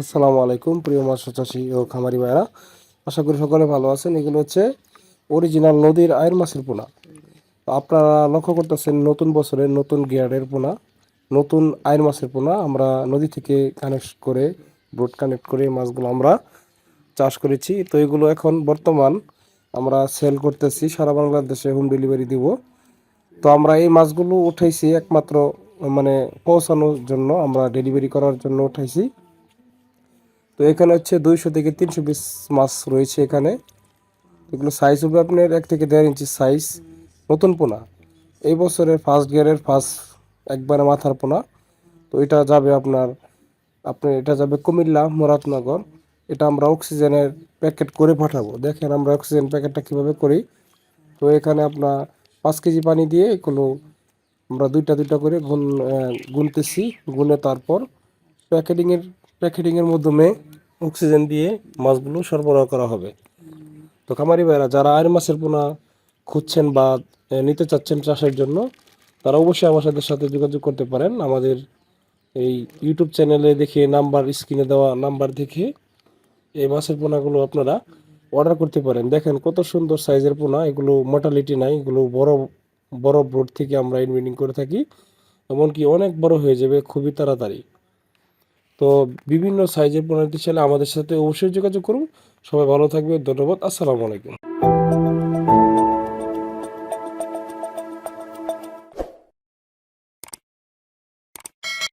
আসসালামু আলাইকুম, প্রিয় মাছ চাষি ও খামারি ভাইরা আশা করি সকলে ভালো আছেন। এগুলো হচ্ছে অরিজিনাল নদীর আয়ের মাছের পোনা। আপনারা লক্ষ্য করতেছেন, নতুন বছরের নতুন গিয়ারের পোনা, নতুন আয়ের মাছের পোনা। আমরা নদী থেকে কানেক্ট করে ব্রড কানেক্ট করে মাছগুলো আমরা চাষ করেছি। তো এগুলো এখন বর্তমান আমরা সেল করতেছি, সারা বাংলাদেশে হোম ডেলিভারি দিব। তো আমরা এই মাছগুলো উঠাইছি একমাত্র মানে পৌঁছানোর জন্য, আমরা ডেলিভারি করার জন্য উঠাইছি। তো এখানে হচ্ছে দুইশো থেকে তিনশো পিস মাছ রয়েছে এখানে। এগুলো সাইজ হবে আপনার এক থেকে দেড় ইঞ্চি সাইজ নতুন পোনা। এই বছরের ফার্স্ট গিয়ারের ফার্স্ট একবারে মাথার পোনা। তো এটা যাবে আপনার আপনার এটা যাবে কুমিল্লা, মুরাদনগর। এটা আমরা অক্সিজেনের প্যাকেট করে পাঠাবো। দেখেন আমরা অক্সিজেন প্যাকেটটা কীভাবে করি। তো এখানে আপনার পাঁচ কেজি পানি দিয়ে এগুলো আমরা দুইটা দুইটা করে গুন গুনতেছি। গুনে তারপর প্যাকেটিংয়ের প্যাকেটিংয়ের মাধ্যমে অক্সিজেন দিয়ে মাছগুলো সরবরাহ করা হবে। তো খামারি ভাইরা, যারা আর মাছের পোনা খুঁজছেন বা নিতে চাচ্ছেন চাষের জন্য, তারা অবশ্যই আমার সাথে সাথে যোগাযোগ করতে পারেন। আমাদের এই ইউটিউব চ্যানেলে দেখে নাম্বার স্ক্রিনে দেওয়া নাম্বার দেখে এই মাছের পোনাগুলো আপনারা অর্ডার করতে পারেন। দেখেন কত সুন্দর সাইজের পোনা। এগুলো মোটালিটি নাই, এগুলো বড় বড় ব্রড থেকে আমরা ইনভিনিং করে থাকি। এমনকি অনেক বড় হয়ে যাবে খুবই তাড়াতাড়ি। তো বিভিন্ন সাইজের পণ্য চাইলে আমাদের সাথে অবশ্যই যোগাযোগ করুন। সবাই ভালো থাকবে ধন্যবাদ, আসসালামু আলাইকুম।